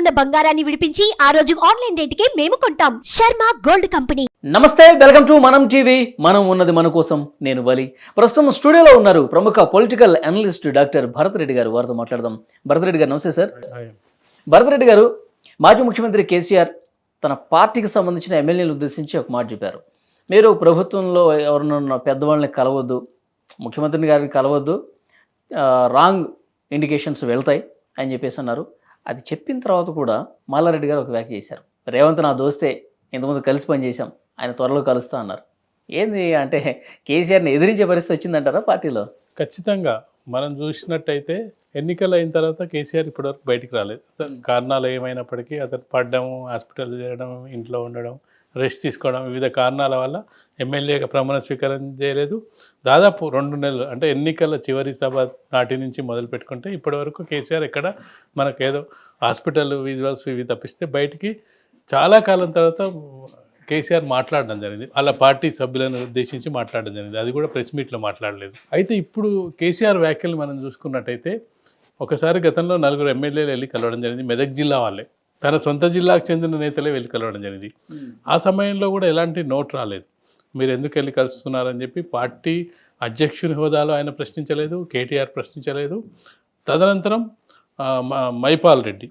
ఉన్న బంగారాన్ని విడిపించి ఆ రోజు ఆన్లైన్ రేటుకే మేము కొంటాం. Sharma gold company. నమస్తే వెల్కమ్ టు మనం టీవీ. మనం ఉన్నది మన కోసం నేను బలి. ప్రస్తుతం స్టూడియోలో ఉన్నారు ప్రముఖ political analyst doctor Bharat Reddy గారు. వారితో మాట్లాడదాం. భరత్ రెడ్డి గారు నమస్తే సార్. భరత్ రెడ్డి గారు మాజీ ముఖ్యమంత్రి కేసీఆర్ తన పార్టీకి సంబంధించిన ఎమ్మెల్యేలు ఉద్దేశించి ఒక మాట చెప్పారు. మీరు ప్రభుత్వంలో ఎవరినన్నా పెద్దవాళ్ళని కలవద్దు ముఖ్యమంత్రి గారిని కలవద్దు రాంగ్ ఇండికేషన్స్ వెళ్తాయి అని చెప్పేసి అన్నారు. అది చెప్పిన తర్వాత కూడా మాలారెడ్డి గారు ఒక వ్యాఖ్య చేశారు. రేవంత్ నా దోస్తే ఇంతకుముందు కలిసి పనిచేశాం ఆయన త్వరలో కలుస్తా అన్నారు. ఏంది అంటే కేసీఆర్ని ఎదిరించే పరిస్థితి వచ్చిందంటారా పార్టీలో? ఖచ్చితంగా. మనం చూసినట్టయితే ఎన్నికలు అయిన తర్వాత కేసీఆర్ ఇప్పటివరకు బయటికి రాలేదు. కారణాలు ఏమైనప్పటికీ అతను పడ్డం హాస్పిటల్ చేయడం ఇంట్లో ఉండడం రెస్ట్ తీసుకోవడం వివిధ కారణాల వల్ల ఎమ్మెల్యేగా ప్రమాణ స్వీకారం చేయలేదు. దాదాపు రెండు నెలలు అంటే ఎన్నికల చివరి సభ నాటి నుంచి మొదలు పెట్టుకుంటే ఇప్పటివరకు కేసీఆర్ ఎక్కడ మనకు ఏదో హాస్పిటల్ విజువల్స్ ఇవి తప్పిస్తే బయటికి చాలా కాలం తర్వాత కేసీఆర్ మాట్లాడడం జరిగింది. వాళ్ళ పార్టీ సభ్యులను ఉద్దేశించి మాట్లాడడం జరిగింది. అది కూడా ప్రెస్ మీట్లో మాట్లాడలేదు. అయితే ఇప్పుడు కేసీఆర్ వ్యాఖ్యలు మనం చూసుకున్నట్టయితే ఒకసారి గతంలో నలుగురు ఎమ్మెల్యేలు వెళ్ళి కలవడం జరిగింది. మెదక్ జిల్లా వాళ్ళే. తన సొంత జిల్లాకు చెందిన నేతలే వెళ్ళి కలవడం జరిగింది. ఆ సమయంలో కూడా ఎలాంటి నోట్ రాలేదు. మీరు ఎందుకు వెళ్ళి కలుస్తున్నారని చెప్పి పార్టీ అధ్యక్షుని హోదాలో ఆయన ప్రశ్నించలేదు కేటీఆర్ ప్రశ్నించలేదు. తదనంతరం మైపాల్ రెడ్డి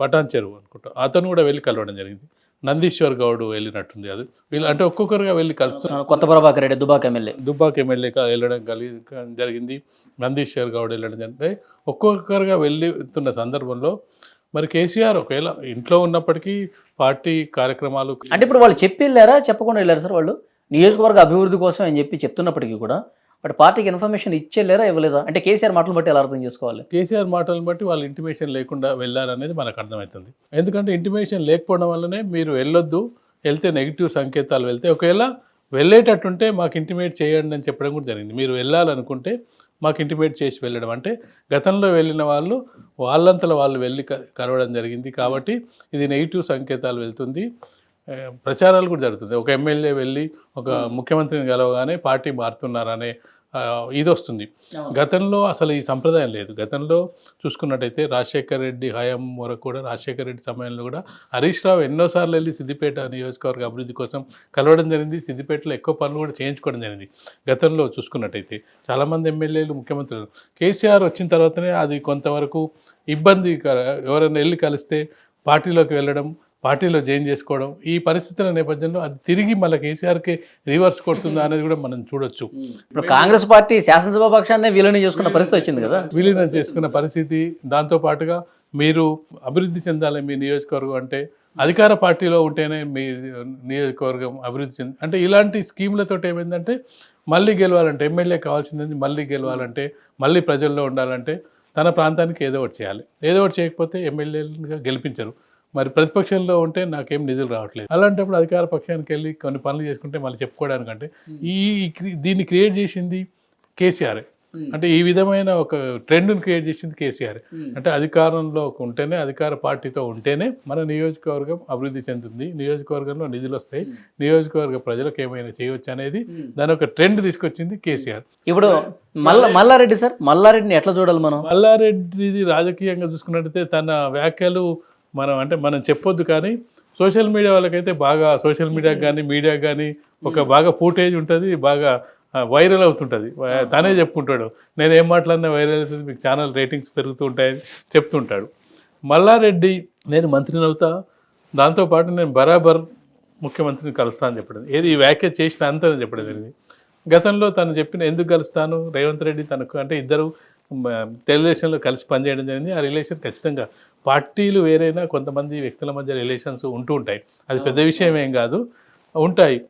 పటాన్ చెరువు అనుకుంటా అతను కూడా వెళ్ళి కలవడం జరిగింది. నందీశ్వర్ గౌడ్ వెళ్ళినట్టుంది అది. వీళ్ళు అంటే ఒక్కొక్కరుగా వెళ్ళి కలుస్తున్నారు కొత్త ప్రభాకర్ రెడ్డి దుబాక్ ఎమ్మెల్యే. దుబ్బాక్ ఎమ్మెల్యే వెళ్ళడం కలిగి జరిగింది. నందీశ్వర్ గౌడ్ వెళ్ళడం జరిగింది. ఒక్కొక్కరుగా వెళ్తున్న సందర్భంలో మరి కేసీఆర్ ఒకవేళ ఇంట్లో ఉన్నప్పటికీ పార్టీ కార్యక్రమాలు అంటే ఇప్పుడు వాళ్ళు చెప్పి వెళ్ళారా? చెప్పకుండా వెళ్ళారు సార్ వాళ్ళు? నియోజకవర్గ అభివృద్ధి కోసం అని చెప్పి చెప్తున్నప్పటికీ కూడా బట్ పార్టీకి ఇన్ఫర్మేషన్ ఇచ్చేళ్ళారా ఇవ్వలేదా? అంటే కేసీఆర్ మాటలు బట్టి ఎలా అర్థం చేసుకోవాలి? కేసీఆర్ మాటలను బట్టి వాళ్ళు ఇంటిమేషన్ లేకుండా వెళ్ళారనేది మనకు అర్థమవుతుంది. ఎందుకంటే ఇంటిమేషన్ లేకపోవడం వల్లనే మీరు వెళ్ళొద్దు వెళ్తే నెగిటివ్ సంకేతాలు వెళ్తే ఒకవేళ వెళ్ళేటట్టుంటే మాకు ఇంటిమేట్ చేయండి అని చెప్పడం కూడా జరిగింది. మీరు వెళ్ళాలనుకుంటే మాకు ఇంటిమేట్ చేసి వెళ్ళడం. అంటే గతంలో వెళ్ళిన వాళ్ళు వాళ్ళంతలో వాళ్ళు వెళ్ళి కలవడం జరిగింది. కాబట్టి ఇది నెగిటివ్ సంకేతాలు వెళ్తుంది. ప్రచారాలు కూడా జరుగుతుంది. ఒక ఎమ్మెల్యే వెళ్ళి ఒక ముఖ్యమంత్రిని కలవగానే పార్టీ మారుతున్నారనే ఇది వస్తుంది గతంలో అసలు ఈ సంప్రదాయం లేదు. గతంలో చూసుకున్నట్టయితే రాజశేఖర్ రెడ్డి హయాం వరకు కూడా రాజశేఖర్ రెడ్డి సమయంలో కూడా హరీష్ రావు ఎన్నోసార్లు వెళ్ళి సిద్దిపేట నియోజకవర్గ అభివృద్ధి కోసం కలవడం జరిగింది. సిద్దిపేటలో ఎక్కువ పనులు కూడా చేయించుకోవడం జరిగింది. గతంలో చూసుకున్నట్టయితే చాలామంది ఎమ్మెల్యేలు ముఖ్యమంత్రులు కేసీఆర్ వచ్చిన తర్వాతనే అది కొంతవరకు ఇబ్బంది ఎవరైనా వెళ్ళి కలిస్తే పార్టీలోకి వెళ్ళడం పార్టీలో జాయిన్ చేసుకోవడం ఈ పరిస్థితుల నేపథ్యంలో అది తిరిగి మళ్ళీ కేసీఆర్కి రివర్స్ కొడుతుందా అనేది కూడా మనం చూడొచ్చు. ఇప్పుడు కాంగ్రెస్ పార్టీ శాసనసభ పక్షాన్ని వీళ్ళని చేసుకున్న పరిస్థితి వచ్చింది కదా? విలీనం చేసుకున్న పరిస్థితి దాంతో పాటుగా మీరు అభివృద్ధి చెందాలి మీ నియోజకవర్గం అంటే అధికార పార్టీలో ఉంటేనే మీ నియోజకవర్గం అభివృద్ధి చెంది అంటే ఇలాంటి స్కీములతో ఏమైందంటే మళ్ళీ గెలవాలంటే ఎమ్మెల్యే కావాల్సింది మళ్ళీ గెలవాలంటే మళ్ళీ ప్రజల్లో ఉండాలంటే తన ప్రాంతానికి ఏదో ఒకటి చేయాలి. ఏదో ఒకటి చేయకపోతే ఎమ్మెల్యేలుగా గెలిపించరు. మరి ప్రతిపక్షంలో ఉంటే నాకేం నిధులు రావట్లేదు. అలాంటప్పుడు అధికార పక్షానికి వెళ్ళి కొన్ని పనులు చేసుకుంటే మళ్ళీ చెప్పుకోవడానికంటే ఈ దీన్ని క్రియేట్ చేసింది కేసీఆర్. అంటే ఈ విధమైన ఒక ట్రెండ్ని క్రియేట్ చేసింది కేసీఆర్. అంటే అధికారంలో ఉంటేనే అధికార పార్టీతో ఉంటేనే మన నియోజకవర్గం అభివృద్ధి చెందుతుంది. నియోజకవర్గంలో నిధులు వస్తాయి. నియోజకవర్గ ప్రజలకు ఏమైనా చేయొచ్చు అనేది దాని ఒక ట్రెండ్ తీసుకొచ్చింది కేసీఆర్. ఇప్పుడు మల్ల మల్లారెడ్డి సార్ మల్లారెడ్డిని ఎట్లా చూడాలి మనం? మల్లారెడ్డిది రాజకీయంగా చూసుకున్నట్టయితే తన వ్యాఖ్యలు మనం అంటే మనం చెప్పొద్దు కానీ సోషల్ మీడియా వాళ్ళకైతే బాగా సోషల్ మీడియాకి కానీ మీడియాకి కానీ ఒక బాగా ఫూటేజ్ ఉంటుంది బాగా వైరల్ అవుతుంటుంది. వా- తనే చెప్పుకుంటాడు. నేను ఏం మాట్లాడినా వైరల్ అవుతుంది మీకు ఛానల్ రేటింగ్స్ పెరుగుతూ ఉంటాయని చెప్తుంటాడు. మల్లారెడ్డి నేను మంత్రిని అవుతా దాంతోపాటు నేను బరాబర్ ముఖ్యమంత్రిని కలుస్తా అని చెప్పడం. ఏది ఈ వ్యాఖ్య చేసిన అంతని చెప్పడం జరిగింది. గతంలో తను చెప్పిన ఎందుకు కలుస్తాను? రేవంత్ రెడ్డి తనకు అంటే ఇద్దరు తెలుగుదేశంలో కలిసి పనిచేయడం జరిగింది. ఆ రిలేషన్ ఖచ్చితంగా పార్టీలు వేరైనా కొంతమంది వ్యక్తుల మధ్య రిలేషన్స్ ఉంటూ ఉంటాయి. అది పెద్ద విషయం ఏం కాదు. ఉంటాయి.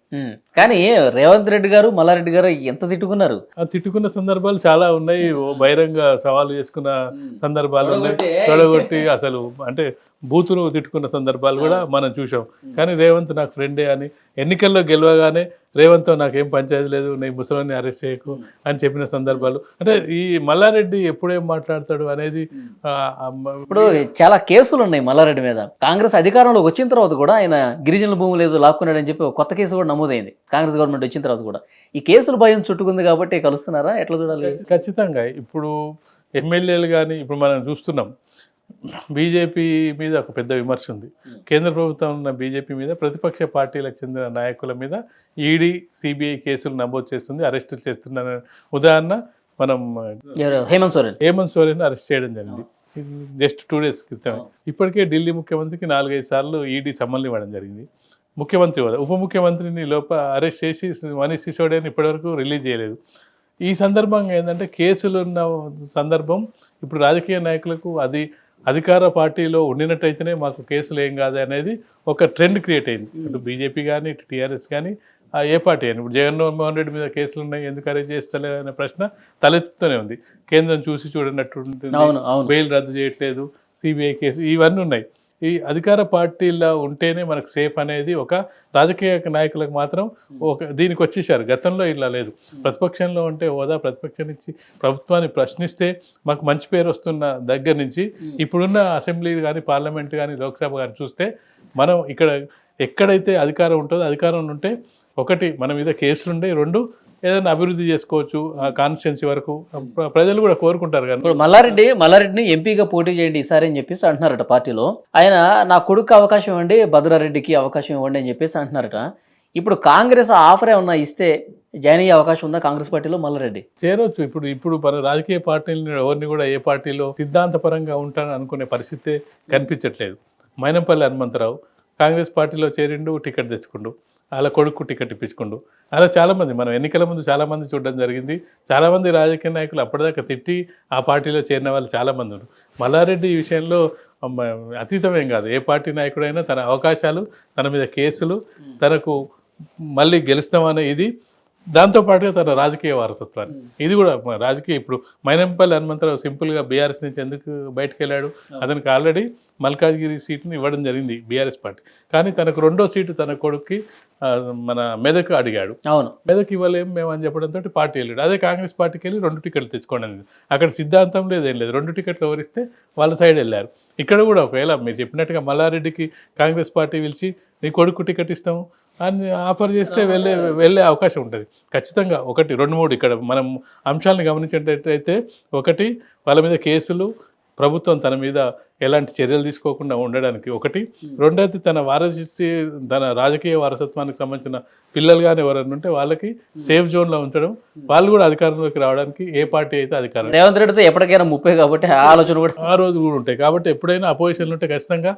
కానీ రేవంత్ రెడ్డి గారు మల్లారెడ్డి గారు ఎంత తిట్టుకున్నారు? ఆ తిట్టుకున్న సందర్భాలు చాలా ఉన్నాయి. బహిరంగ సవాలు చేసుకున్న సందర్భాలు ఉన్నాయి. తొడగొట్టి అసలు అంటే బూతులు తిట్టుకున్న సందర్భాలు కూడా మనం చూసాం కానీ రేవంత్ నాకు ఫ్రెండే అని ఎన్నికల్లో గెలవగానే రేవంత్తో నాకేం పంచాయతీ లేదు నేను ముసలిని అరెస్ట్ చేయకు అని చెప్పిన సందర్భాలు. అంటే ఈ మల్లారెడ్డి ఎప్పుడేం మాట్లాడతాడు అనేది ఇప్పుడు చాలా కేసులు ఉన్నాయి మల్లారెడ్డి మీద. కాంగ్రెస్ అధికారంలోకి వచ్చిన తర్వాత కూడా ఆయన గిరిజనుల భూములు ఏదో లాక్కున్నాడని చెప్పి ఒక కొత్త కేసు కూడా నమోదైంది. కాంగ్రెస్ గవర్నమెంట్ వచ్చిన తర్వాత కూడా. ఈ కేసులు భయం చుట్టుకుంది కాబట్టి కలుస్తున్నారా? ఎట్లా చూడాలి? ఖచ్చితంగా. ఇప్పుడు ఎమ్మెల్యేలు కానీ ఇప్పుడు మనం చూస్తున్నాం. బీజేపీ మీద ఒక పెద్ద విమర్శ ఉంది. కేంద్ర ప్రభుత్వం ఉన్న బీజేపీ మీద ప్రతిపక్ష పార్టీలకు చెందిన నాయకుల మీద ఈడీ సిబిఐ కేసులు నమోదు చేస్తుంది అరెస్టులు చేస్తున్న ఉదాహరణ మనం హేమంత్ సోరెన్. హేమంత్ సోరెన్ అరెస్ట్ చేయడం జరిగింది. జస్ట్ టూ డేస్ క్రితం ఇప్పటికే ఢిల్లీ ముఖ్యమంత్రికి నాలుగైదు సార్లు ఈడీ సమ్మల్ని ఇవ్వడం జరిగింది. ముఖ్యమంత్రి హోదా ఉప ముఖ్యమంత్రిని లోప అరెస్ట్ చేసి మనీష్ సిసోడియాని ఇప్పటివరకు రిలీజ్ చేయలేదు. ఈ సందర్భంగా ఏంటంటే కేసులు ఉన్న సందర్భం ఇప్పుడు రాజకీయ నాయకులకు అది అధికార పార్టీలో ఉండినట్టయితేనే మాకు కేసులు ఏం కాదు అనేది ఒక ట్రెండ్ క్రియేట్ అయింది. ఇటు బీజేపీ కానీ ఇటు టీఆర్ఎస్ కానీ ఏ పార్టీ అని ఇప్పుడు జగన్మోహన్ రెడ్డి మీద కేసులు ఉన్నాయి ఎందుకు అరెస్ట్ చేస్తలేదు అనే ప్రశ్న తలెత్తుతూనే ఉంది. కేంద్రం చూసి చూడనట్టు ఉంటుంది. బెయిల్ రద్దు చేయట్లేదు. సిబిఐ కేసు ఇవన్నీ ఉన్నాయి. ఈ అధికార పార్టీలో ఉంటేనే మనకు సేఫ్ అనేది ఒక రాజకీయ నాయకులకు మాత్రం ఒక దీనికి వచ్చేసారు. గతంలో ఇలా లేదు. ప్రతిపక్షంలో ఉంటే హోదా ప్రతిపక్షం నుంచి ప్రభుత్వాన్ని ప్రశ్నిస్తే మాకు మంచి పేరు వస్తున్న దగ్గర నుంచి ఇప్పుడున్న అసెంబ్లీ కానీ పార్లమెంట్ కానీ లోక్సభ కానీ చూస్తే మనం ఇక్కడ ఎక్కడైతే అధికారం ఉంటుందో అధికారం ఉంటే ఒకటి మన మీద కేసులు ఉండే రెండు ఏదైనా అభివృద్ధి చేసుకోవచ్చు ఆ కాన్స్టిట్యున్సీ వరకు. ప్ర- ప్రజలు కూడా కోరుకుంటారు కానీ ఇప్పుడు మల్లారెడ్డి మల్లారెడ్డిని ఎంపీగా పోటీ చేయండి ఈసారి అని చెప్పేసి అంటున్నారట పార్టీలో. ఆయన నా కొడుకు అవకాశం ఇవ్వండి భద్రారెడ్డికి అవకాశం ఇవ్వండి అని చెప్పేసి అంటున్నారట. ఇప్పుడు కాంగ్రెస్ ఆఫర్ ఏమన్నా ఇస్తే జాయిన్ అయ్యే అవకాశం ఉందా కాంగ్రెస్ పార్టీలో మల్లారెడ్డి? చేరొచ్చు ఇప్పుడు ఇప్పుడు మన రాజకీయ పార్టీలని ఎవరిని కూడా ఏ పార్టీలో సిద్ధాంతపరంగా ఉంటానని అనుకునే పరిస్థితే కనిపించట్లేదు. మైనంపల్లి హనుమంతరావు కాంగ్రెస్ పార్టీలో చేరిండు టికెట్ తెచ్చుకుండు. అలా కొడుకు టికెట్ ఇప్పించుకుండు. అలా చాలామంది మనం ఎన్నికల ముందు చాలామంది చూడడం జరిగింది. చాలామంది రాజకీయ నాయకులు అప్పటిదాకా తిట్టి ఆ పార్టీలో చేరిన వాళ్ళు చాలామంది ఉన్నారు. మల్లారెడ్డి ఈ విషయంలో అతీతమేం కాదు. ఏ పార్టీ నాయకుడైనా తన అవకాశాలు తన మీద కేసులు తనకు మళ్ళీ గెలుస్తామనే ఇది దాంతోపాటుగా తన రాజకీయ వారసత్వాన్ని. ఇది కూడా రాజకీయ ఇప్పుడు మైనంపల్లి హనుమంతరావు సింపుల్గా బీఆర్ఎస్ నుంచి ఎందుకు బయటకు వెళ్ళాడు అతనికి ఆల్రెడీ మల్కాజ్గిరి సీటుని ఇవ్వడం జరిగింది బీఆర్ఎస్ పార్టీ. కానీ తనకు రెండో సీటు తన కొడుక్కి మన మెదక్ అడిగాడు. అవును. మెదక్ ఇవ్వలేం మేము అని చెప్పడంతో పార్టీ వెళ్ళాడు. అదే కాంగ్రెస్ పార్టీకి వెళ్ళి రెండు టికెట్లు తెచ్చుకోండి అక్కడ సిద్ధాంతం లేదు ఏం లేదు. రెండు టికెట్లు ఎవరిస్తే వాళ్ళ సైడ్ వెళ్ళారు. ఇక్కడ కూడా ఒకవేళ మీరు చెప్పినట్టుగా మల్లారెడ్డికి కాంగ్రెస్ పార్టీ పిలిచి నీ కొడుకు టికెట్ ఇస్తాము. అని ఆఫర్ చేస్తే వెళ్ళే వెళ్ళే అవకాశం ఉంటుంది. ఖచ్చితంగా ఒకటి రెండు మూడు ఇక్కడ మనం అంశాలను గమనించేటట్టయితే ఒకటి వాళ్ళ మీద కేసులు ప్రభుత్వం తన మీద ఎలాంటి చర్యలు తీసుకోకుండా ఉండడానికి ఒకటి. రెండోది తన వారసి తన రాజకీయ వారసత్వానికి సంబంధించిన పిల్లలు కానీ ఎవరైనా ఉంటే వాళ్ళకి సేఫ్ జోన్లో ఉంచడం. వాళ్ళు కూడా అధికారంలోకి రావడానికి ఏ పార్టీ అయితే అధికారం. రేవంత్ రెడ్డితో ఎప్పటికైనా ముప్పై కాబట్టి ఆలోచన కూడా ఆ రోజు కూడా ఉంటాయి. కాబట్టి ఎప్పుడైనా అపోజిషన్లు ఉంటే ఖచ్చితంగా